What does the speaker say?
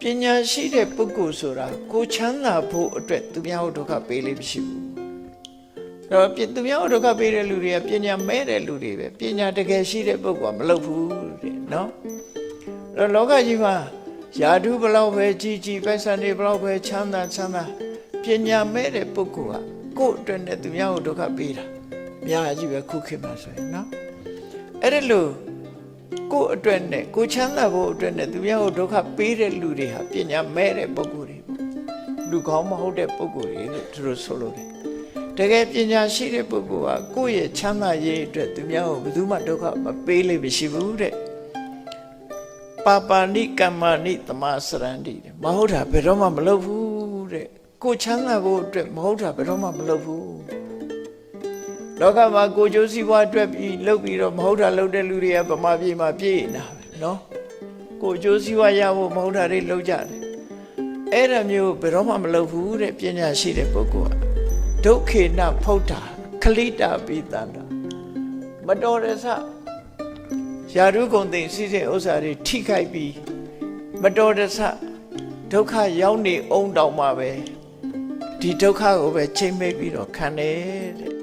ပညာရှိတဲ့ပုဂ္ဂိုလ်ဆိုတာကိုချမ်းသာဖို့အတွက်သူများကိုဒုက္ခပေးလိမ့်မရှိဘူးအဲ့တော့ပြသူများကိုဒုက္ခပေးတဲ့လူတွေကပညာမဲ့တဲ့လူတွေပဲပညာတကယ်ရှိတဲ့ပုဂ္ဂိုလ်ကမလုပ်ဘူးတဲ့နော်အဲ့တော့လောကကြီးမှာယာဓုဘလောက်ပဲကြီးကြီးပိုက်ဆံတွေဘလောက်ပဲချမ်းသာချမ်းသာပညာမဲ့တဲ့ပုဂ္ဂိုလ်ကကိုယ့်အတွက်နဲ့သူများကိုဒုက္ခပေးတာအများကြီးပဲခုခေတ်မှာဆိုရင်နော်အဲ့ဒါလို့ ကိုယ့်အတွက်နဲ့ကိုယ်ချမ်းသာဖို့အတွက်နဲ့သူများကိုဒုက္ခပေးတဲ့လူတွေဟာပညာမဲ့တဲ့ပုဂ္ဂိုလ်တွေပေါ့လူကောင်းမဟုတ်တဲ့ပုဂ္ဂိုလ်တွေလို့သူတို့ဆိုလို့တယ်တကယ်ပညာရှိတဲ့ပုဂ္ဂိုလ်ကကိုယ့်ရဲ့ချမ်းသာရေးအတွက်သူများကိုဘယ်သူမှဒုက္ခမပေးလိမ့်မရှိဘူးတဲ့ပါပါဏိကမ္မာဏိတမစရန္တိတဲ့မဟုတ်တာဘယ်တော့မှမလုပ်ဘူးတဲ့ကိုယ်ချမ်းသာဖို့အတွက်မဟုတ်တာဘယ်တော့မှမလုပ်ဘူး လောကမှာကိုကျိုးစည်းပွားအတွက်ပြီးလှုပ်ပြီးတော့မဟုတ်တာလှုပ်တဲ့လူတွေကဗမာပြည်မှာပြည့်နေတာပဲเนาะကိုကျိုးစည်းပွားရဖို့မဟုတ်တာတွေလှုပ်ကြတယ်အဲ့ဒါမျိုးဘယ်တော့မှမလုပ်ဘူးတဲ့ပညာရှိတဲ့ပုဂ္ဂိုလ်ကဒုက္ခေနဖုတ်တာခလိတာပိတန္တာမတော်ရစယာရုကုံသိမ့်စီစဉ်ဥစ္စာတွေထိခိုက်ပြီးမတော်ရစဒုက္ခရောက်နေအောင်တောင်မှပဲဒီဒုက္ခကိုပဲချိန်မိတ်ပြီးတော့ခံတယ်တဲ့